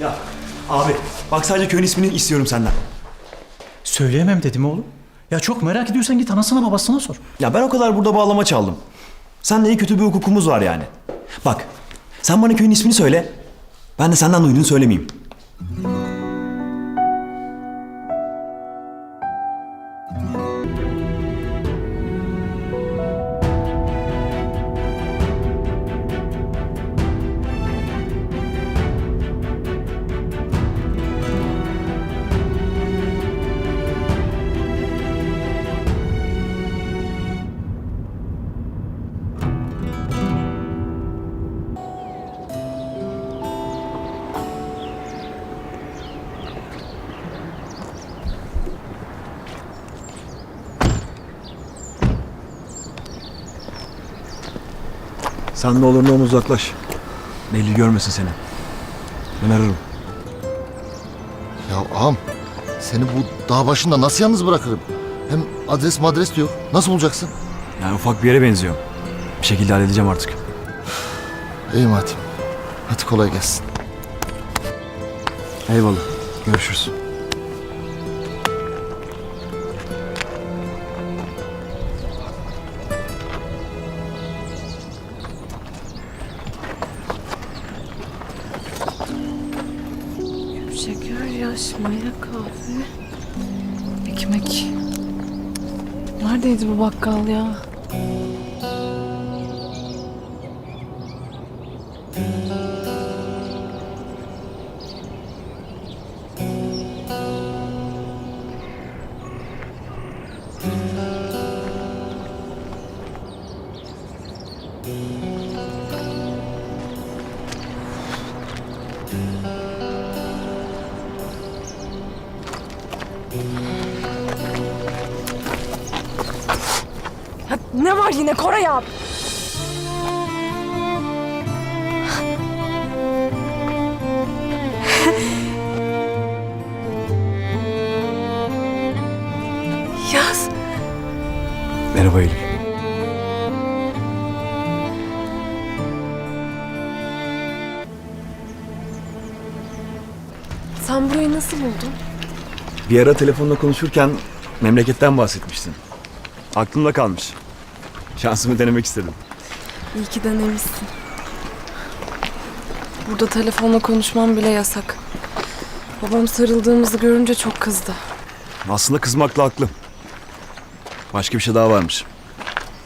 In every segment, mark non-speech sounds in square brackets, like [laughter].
Ya abi bak sadece köyün ismini istiyorum senden. Söyleyemem dedim oğlum. Ya çok merak ediyorsan git anasına babasına sor. Ya ben o kadar burada bağlama çaldım. Seninle iyi kötü bir hukukumuz var yani. Bak sen bana köyün ismini söyle. Ben de senden duyduğunu söylemeyeyim. Sen ne olur ne olmaz uzaklaş. Belli görmesin seni. Ben ararım. Ya ağam seni bu dağ başında nasıl yalnız bırakırım? Hem adres madres de yok. Nasıl bulacaksın? Yani ufak bir yere benziyor. Bir şekilde halledeceğim artık. İyi madem. Hadi kolay gelsin. Eyvallah. Görüşürüz. Şeker, yaş, maya, kahve, ekmek. Neredeydi bu bakkal ya? Ya ne var yine Koray abi? [laughs] Yaz. Merhaba Eylül. Sen burayı nasıl buldun? Bir ara telefonla konuşurken memleketten bahsetmiştin. Aklımda kalmış. Şansımı denemek istedim. İyi ki denemişsin. Burada telefonla konuşmam bile yasak. Babam sarıldığımızı görünce çok kızdı. Aslında kızmakla haklı. Başka bir şey daha varmış.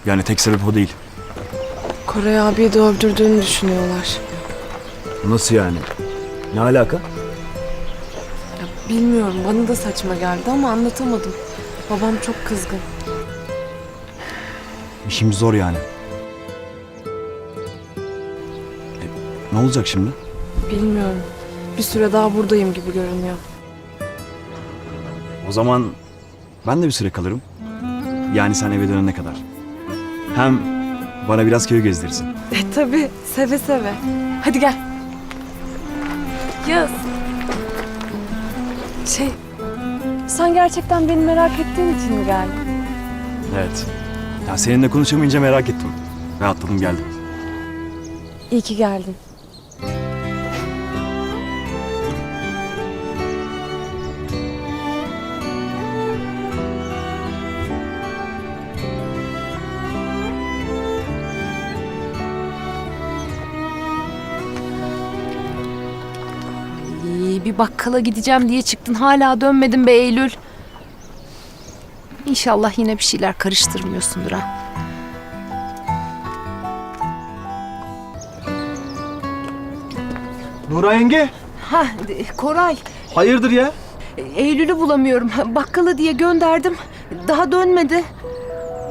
Yani tek sebep o değil. Koray abiyi de öldürdüğünü düşünüyorlar. Nasıl yani? Ne alaka? Ya bilmiyorum bana da saçma geldi ama anlatamadım. Babam çok kızgın. İşimiz zor yani. E, ne olacak şimdi? Bilmiyorum. Bir süre daha buradayım gibi görünüyor. O zaman ben de bir süre kalırım. Yani sen eve dönene kadar. Hem bana biraz köy gezdirirsin. E tabi seve seve. Hadi gel. Yaz. Şey, sen gerçekten beni merak ettiğin için mi geldin? Evet. Ya seninle konuşamayınca merak ettim. Rahatladım geldim. İyi ki geldin. İyi, bir bakkala gideceğim diye çıktın hala dönmedin be Eylül. İnşallah yine bir şeyler karıştırmıyorsundur ha. Nura yenge. Ha e, Koray, Hayırdır ya? e, Eylül'ü bulamıyorum. Bakkala diye gönderdim. Daha dönmedi.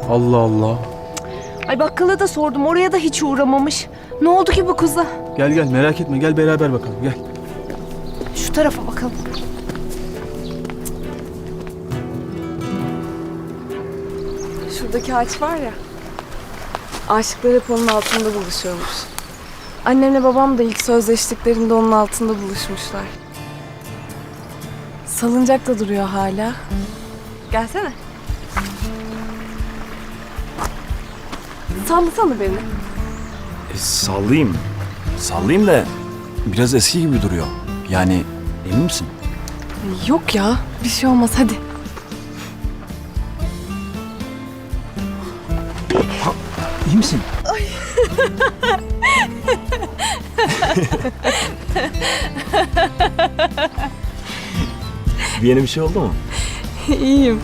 Allah Allah. Ay bakkala da sordum. Oraya da hiç uğramamış. Ne oldu ki bu kıza? Gel gel merak etme gel beraber bakalım gel. Şu tarafa bakalım. Şuradaki ağaç var ya. Aşıklar hep onun altında buluşuyormuş. Annemle babam da ilk sözleştiklerinde onun altında buluşmuşlar. Salıncak da duruyor hala. Gelsene. Sallasana beni. E, sallayayım. Sallayayım da biraz eski gibi duruyor. Yani emin misin? Yok ya bir şey olmaz hadi. İyi misin? bir yeni bir şey oldu mu? İyiyim.